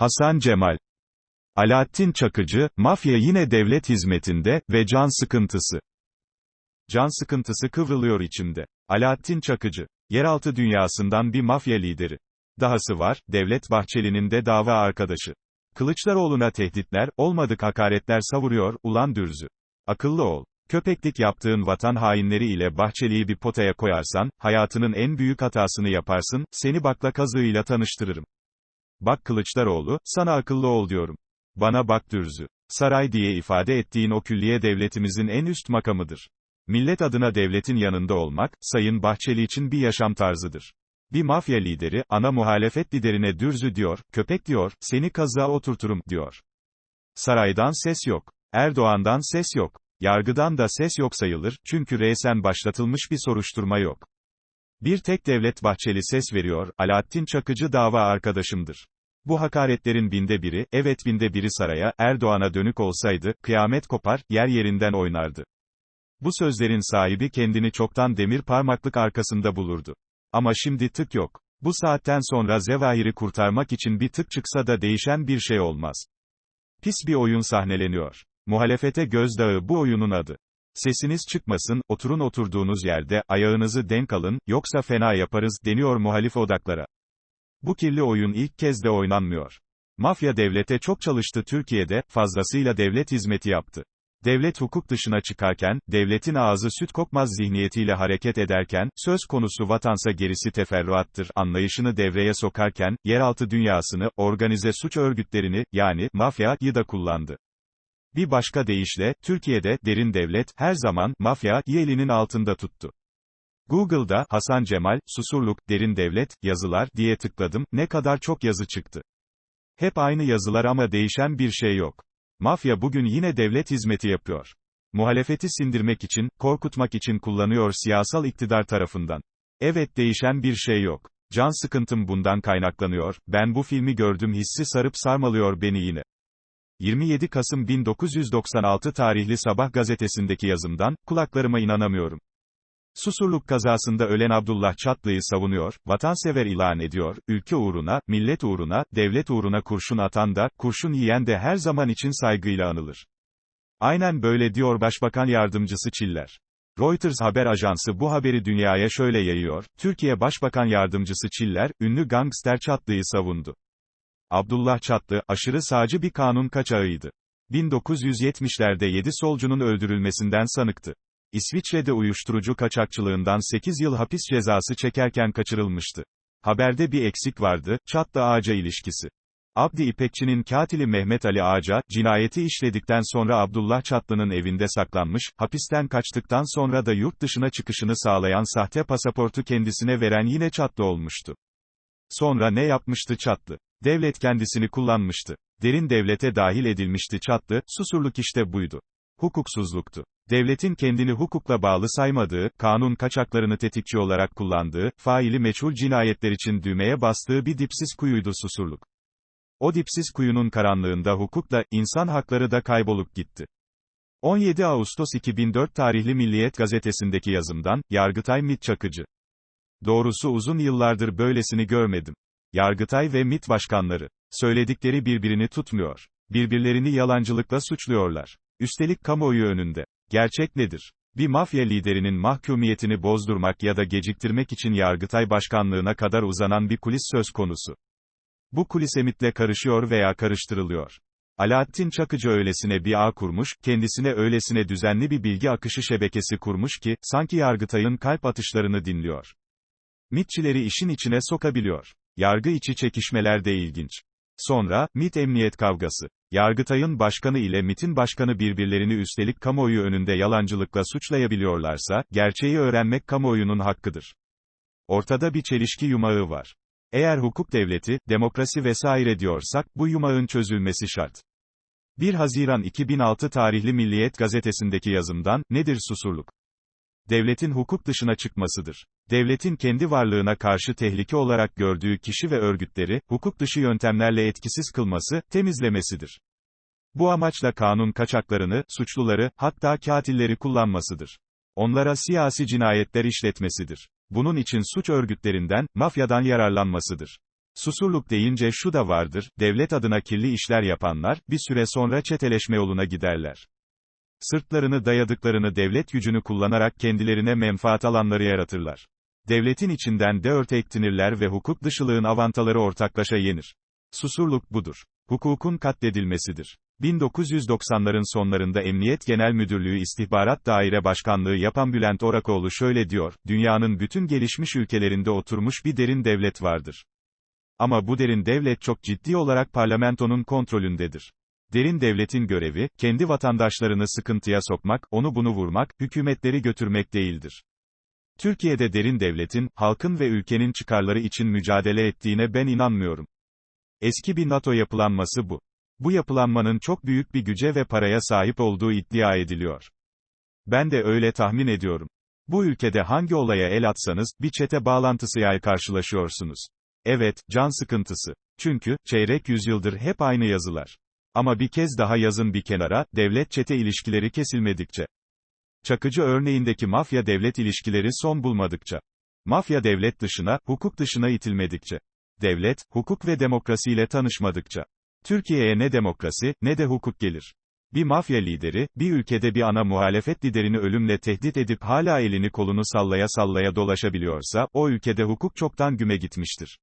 Hasan Cemal Alaaddin Çakıcı, mafya yine devlet hizmetinde ve can sıkıntısı. Can sıkıntısı kıvrılıyor içimde. Alaaddin Çakıcı, yeraltı dünyasından bir mafya lideri. Dahası var, Devlet Bahçeli'nin de dava arkadaşı. Kılıçdaroğlu'na tehditler, olmadık hakaretler savuruyor, ulan dürzü. Akıllı ol. Köpeklik yaptığın vatan hainleri ile Bahçeli'yi bir potaya koyarsan, hayatının en büyük hatasını yaparsın, seni bakla kazığıyla tanıştırırım. Bak Kılıçdaroğlu, sana akıllı ol diyorum. Bana bak dürzü. Saray diye ifade ettiğin o külliye devletimizin en üst makamıdır. Millet adına devletin yanında olmak, Sayın Bahçeli için bir yaşam tarzıdır. Bir mafya lideri, ana muhalefet liderine dürzü diyor, köpek diyor, seni kazığa oturturum, diyor. Saraydan ses yok. Erdoğan'dan ses yok. Yargıdan da ses yok sayılır, çünkü resen başlatılmış bir soruşturma yok. Bir tek Devlet Bahçeli ses veriyor, Alaaddin Çakıcı dava arkadaşımdır. Bu hakaretlerin binde biri, evet binde biri saraya, Erdoğan'a dönük olsaydı, kıyamet kopar, yer yerinden oynardı. Bu sözlerin sahibi kendini çoktan demir parmaklık arkasında bulurdu. Ama şimdi tık yok. Bu saatten sonra Zevahir'i kurtarmak için bir tık çıksa da değişen bir şey olmaz. Pis bir oyun sahneleniyor. Muhalefete gözdağı bu oyunun adı. Sesiniz çıkmasın, oturun oturduğunuz yerde, ayağınızı denk alın, yoksa fena yaparız, deniyor muhalif odaklara. Bu kirli oyun ilk kez de oynanmıyor. Mafya devlete çok çalıştı Türkiye'de, fazlasıyla devlet hizmeti yaptı. Devlet hukuk dışına çıkarken, devletin ağzı süt kokmaz zihniyetiyle hareket ederken, söz konusu vatansa gerisi teferruattır anlayışını devreye sokarken, yeraltı dünyasını, organize suç örgütlerini, yani, mafyayı da kullandı. Bir başka deyişle, Türkiye'de, derin devlet, her zaman, mafya, elinin altında tuttu. Google'da, Hasan Cemal, Susurluk, Derin Devlet, yazılar, diye tıkladım, ne kadar çok yazı çıktı. Hep aynı yazılar ama değişen bir şey yok. Mafya bugün yine devlet hizmeti yapıyor. Muhalefeti sindirmek için, korkutmak için kullanıyor siyasal iktidar tarafından. Evet değişen bir şey yok. Can sıkıntım bundan kaynaklanıyor, ben bu filmi gördüm hissi sarıp sarmalıyor beni yine. 27 Kasım 1996 tarihli Sabah gazetesindeki yazımdan, kulaklarıma inanamıyorum. Susurluk kazasında ölen Abdullah Çatlı'yı savunuyor, vatansever ilan ediyor, ülke uğruna, millet uğruna, devlet uğruna kurşun atan da, kurşun yiyen de her zaman için saygıyla anılır. Aynen böyle diyor Başbakan Yardımcısı Çiller. Reuters haber ajansı bu haberi dünyaya şöyle yayıyor, Türkiye Başbakan Yardımcısı Çiller, ünlü gangster Çatlı'yı savundu. Abdullah Çatlı, aşırı sağcı bir kanun kaçağıydı. 1970'lerde 7 solcunun öldürülmesinden sanıktı. İsviçre'de uyuşturucu kaçakçılığından 8 yıl hapis cezası çekerken kaçırılmıştı. Haberde bir eksik vardı, Çatlı Ağaca ilişkisi. Abdi İpekçi'nin katili Mehmet Ali Ağaca, cinayeti işledikten sonra Abdullah Çatlı'nın evinde saklanmış, hapisten kaçtıktan sonra da yurt dışına çıkışını sağlayan sahte pasaportu kendisine veren yine Çatlı olmuştu. Sonra ne yapmıştı Çatlı? Devlet kendisini kullanmıştı. Derin devlete dahil edilmişti Çatlı, susurluk işte buydu. Hukuksuzluktu. Devletin kendini hukukla bağlı saymadığı, kanun kaçaklarını tetikçi olarak kullandığı, faili meçhul cinayetler için düğmeye bastığı bir dipsiz kuyuydu susurluk. O dipsiz kuyunun karanlığında hukuk da, insan hakları da kaybolup gitti. 17 Ağustos 2004 tarihli Milliyet gazetesindeki yazımdan, Yargıtay MİT Çakıcı. Doğrusu uzun yıllardır böylesini görmedim. Yargıtay ve MİT başkanları. Söyledikleri birbirini tutmuyor. Birbirlerini yalancılıkla suçluyorlar. Üstelik kamuoyu önünde. Gerçek nedir? Bir mafya liderinin mahkumiyetini bozdurmak ya da geciktirmek için Yargıtay Başkanlığına kadar uzanan bir kulis söz konusu. Bu kulis emitle karışıyor veya karıştırılıyor. Alaaddin Çakıcı öylesine bir ağ kurmuş, kendisine öylesine düzenli bir bilgi akışı şebekesi kurmuş ki, sanki Yargıtay'ın kalp atışlarını dinliyor. MİTçileri işin içine sokabiliyor. Yargı içi çekişmeler de ilginç. Sonra, MİT emniyet kavgası. Yargıtay'ın başkanı ile MİT'in başkanı birbirlerini üstelik kamuoyu önünde yalancılıkla suçlayabiliyorlarsa, gerçeği öğrenmek kamuoyunun hakkıdır. Ortada bir çelişki yumağı var. Eğer hukuk devleti, demokrasi vesaire diyorsak, bu yumağın çözülmesi şart. 1 Haziran 2006 tarihli Milliyet gazetesindeki yazımdan, nedir susurluk? Devletin hukuk dışına çıkmasıdır. Devletin kendi varlığına karşı tehlike olarak gördüğü kişi ve örgütleri, hukuk dışı yöntemlerle etkisiz kılması, temizlemesidir. Bu amaçla kanun kaçaklarını, suçluları, hatta katilleri kullanmasıdır. Onlara siyasi cinayetler işletmesidir. Bunun için suç örgütlerinden, mafyadan yararlanmasıdır. Susurluk deyince şu da vardır, devlet adına kirli işler yapanlar, bir süre sonra çeteleşme yoluna giderler. Sırtlarını dayadıklarını devlet gücünü kullanarak kendilerine menfaat alanları yaratırlar. Devletin içinden de örtektinirler ve hukuk dışılığın avantaları ortaklaşa yenir. Susurluk budur. Hukukun katledilmesidir. 1990'ların sonlarında Emniyet Genel Müdürlüğü İstihbarat Daire Başkanlığı yapan Bülent Orakoğlu şöyle diyor, dünyanın bütün gelişmiş ülkelerinde oturmuş bir derin devlet vardır. Ama bu derin devlet çok ciddi olarak parlamentonun kontrolündedir. Derin devletin görevi, kendi vatandaşlarını sıkıntıya sokmak, onu bunu vurmak, hükümetleri götürmek değildir. Türkiye'de derin devletin, halkın ve ülkenin çıkarları için mücadele ettiğine ben inanmıyorum. Eski bir NATO yapılanması bu. Bu yapılanmanın çok büyük bir güce ve paraya sahip olduğu iddia ediliyor. Ben de öyle tahmin ediyorum. Bu ülkede hangi olaya el atsanız, bir çete bağlantısıyla karşılaşıyorsunuz. Evet, can sıkıntısı. Çünkü, çeyrek yüzyıldır hep aynı yazılar. Ama bir kez daha yazın bir kenara, devlet-çete ilişkileri kesilmedikçe. Çakıcı örneğindeki mafya-devlet ilişkileri son bulmadıkça. Mafya devlet dışına, hukuk dışına itilmedikçe. Devlet, hukuk ve demokrasiyle tanışmadıkça. Türkiye'ye ne demokrasi, ne de hukuk gelir. Bir mafya lideri, bir ülkede bir ana muhalefet liderini ölümle tehdit edip hala elini kolunu sallaya sallaya dolaşabiliyorsa, o ülkede hukuk çoktan güme gitmiştir.